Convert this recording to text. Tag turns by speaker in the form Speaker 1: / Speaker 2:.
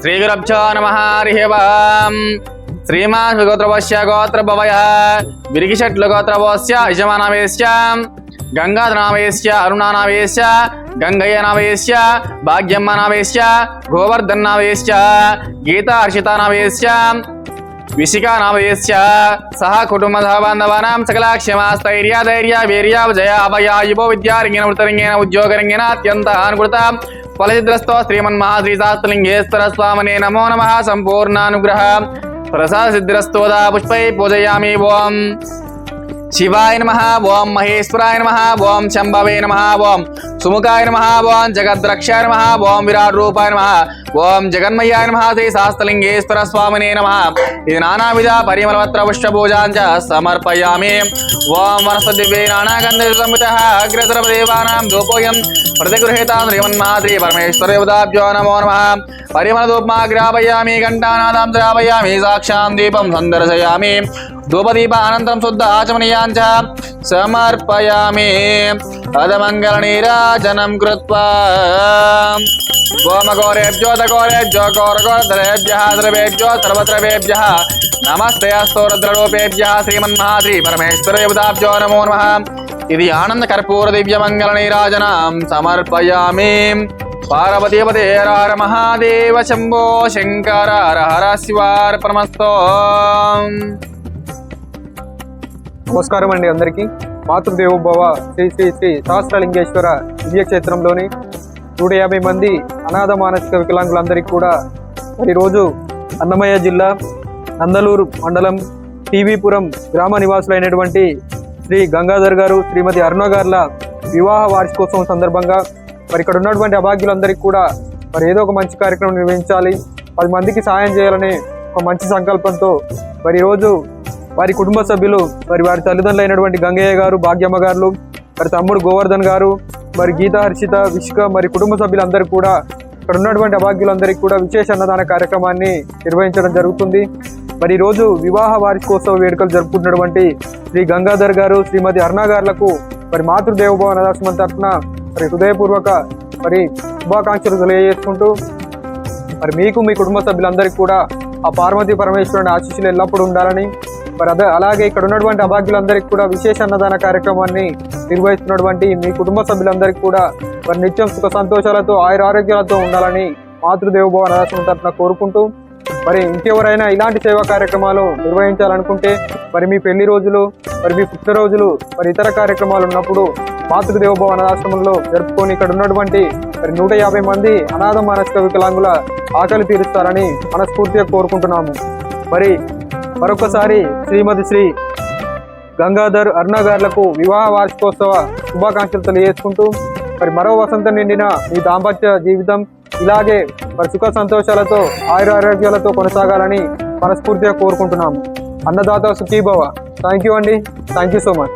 Speaker 1: శ్రీగురభ్యో నమ హరి శ్రీమాన్ గోత్రవశ్య గోత్రభవయ విరిగిషట్ల గోత్రవోస్య యజమానవేశ్య గంగాధనావేశ్య అరుణానావేశ్య గంగయ్యనావేశ్య భాగ్యమ్మనావేశ్య గోవర్ధన్నావేశ్య గీతా హర్షితానావేశ్య విశికానామయస్య సహ కుటుంబ బాంధవానాం సకల క్షమాస్థైర్య ధైర్య వీర్య జయ అభయ యువ విద్యారంగేణ వృతరంగేణ ఉద్యోగరంగేణ అత్యంత అనుకృత ఫలసిద్రస్తో శ్రీమన్మహాశ్రీశాస్త్రలింగేశ్వర స్వామనే నమో నమ సంపూర్ణానుగ్రహ. ప్రసాద పుష్పై పూజయామి ఓం. శివాయ నమ ఓం మహేశ్వరాయ నమ ఓం శంభవే నమ ఓం. सुमुखाय नम ओं जगद्रक्षाय नम ओं विराट रूपाय नम ओं जगन्मयाय नम, श्री शास्तलिंगेश्वर स्वामने नम। इति नानाविध परिमलपत्र पुष्पपूजां च समर्पयामि। ओं वनसदिव्ये नानागन्धसंवितः अग्रसर्वदेवानां गोपोऽयं प्रतिगृहीतान् श्रीमन्माद्री परमेश्वरदेवताभ्यो नमो शुद्ध आचमनीयाञ्च समर्पयामि। अदमङ्गलनीरा ఆచమనీయాంచ సమర్పయామి అదమంగళ కృత్వా గోమగోరేభ్యో దగోరేభ్యో గోరగోరద్రేభ్య ద్రవేభ్యో సర్వద్రవేభ్య నమస్తే అస్తోరద్రలోపేభ్య శ్రీమన్మహాశ్రీ పరమేశ్వర దేవతాభ్యో నమో నమ ఇది ఆనంద కర్పూర దివ్య మంగళ సమర్పయామి పార్వతీపతే హర హర మహాదేవ శంభో శంకర హర హర శివార్పణమస్తో
Speaker 2: నమస్కారం అండి అందరికీ మాతృదేవోభవ శ్రీ శ్రీ శ్రీ సహస్రలింగేశ్వర దివ్యక్షేత్రంలోని నూట యాభై మంది అనాథ మానసిక వికలాంగులందరికీ కూడా ఈరోజు అన్నమయ్య జిల్లా నందలూరు మండలం టీవీపురం గ్రామ నివాసులైనటువంటి శ్రీ గంగాధర్ గారు శ్రీమతి అరుణ గారుల వివాహ వార్షికోత్సవం సందర్భంగా మరి ఇక్కడ ఉన్నటువంటి అభాగ్యులందరికీ కూడా మరి ఏదో ఒక మంచి కార్యక్రమం నిర్వహించాలి. పది మందికి సహాయం చేయాలనే ఒక మంచి సంకల్పంతో మరి ఈరోజు వారి కుటుంబ సభ్యులు మరి వారి తల్లిదండ్రులు అయినటువంటి గంగయ్య గారు భాగ్యమ్మ గారు మరి తమ్ముడు గోవర్ధన్ గారు మరి గీత హర్షిత విష్క మరి కుటుంబ సభ్యులందరూ కూడా ఇక్కడ ఉన్నటువంటి అభాగ్యులందరికీ కూడా విశేష అన్నదాన కార్యక్రమాన్ని నిర్వహించడం జరుగుతుంది. మరి ఈరోజు రోజు వివాహ వార్షికోత్సవ వేడుకలు జరుపుకుంటున్నటువంటి శ్రీ గంగాధర్ గారు శ్రీమతి అరుణ గారులకు మరి మాతృదేవభవ అనాథాశ్రమం తరఫున మరి హృదయపూర్వక మరి శుభాకాంక్షలు తెలియజేసుకుంటూ మరి మీకు మీ కుటుంబ సభ్యులందరికీ కూడా ఆ పార్వతీ పరమేశ్వరుని ఆశీస్సులు ఎల్లప్పుడూ ఉండాలని మరి అదే అలాగే ఇక్కడ ఉన్నటువంటి అభాగ్యులందరికీ కూడా విశేష అన్నదాన కార్యక్రమాన్ని నిర్వహిస్తున్నటువంటి మీ కుటుంబ సభ్యులందరికీ కూడా మరి నిత్యం సుఖ సంతోషాలతో ఆయుర ఆరోగ్యాలతో ఉండాలని మాతృదేవభవ అనాథాశ్రమం తరఫున కోరుకుంటూ మరి ఇంకెవరైనా ఇలాంటి సేవా కార్యక్రమాలు నిర్వహించాలనుకుంటే మరి మీ పెళ్ళి రోజులు మరి మీ పుట్టినరోజులు మరి ఇతర కార్యక్రమాలు ఉన్నప్పుడు మాతృదేవభవ అనాథాశ్రమంలో జరుపుకొని ఇక్కడ ఉన్నటువంటి మరి నూట యాభై మంది అనాథ మానసిక వికలాంగుల ఆకలి తీరుస్తారని మనస్ఫూర్తిగా కోరుకుంటున్నాము. మరి మరొకసారి శ్రీమతి శ్రీ గంగాధర్ అరుణ గారులకు వివాహ వార్షికోత్సవ శుభాకాంక్షలు తెలియజేసుకుంటూ మరి మరో వసంతం నిండిన మీ దాంపత్య జీవితం ఇలాగే మరి సుఖ సంతోషాలతో ఆయుర ఆరోగ్యాలతో కొనసాగాలని మనస్ఫూర్తిగా కోరుకుంటున్నాము. అన్నదాత సుఖీభవ. థ్యాంక్ యూ అండి. Thank you so much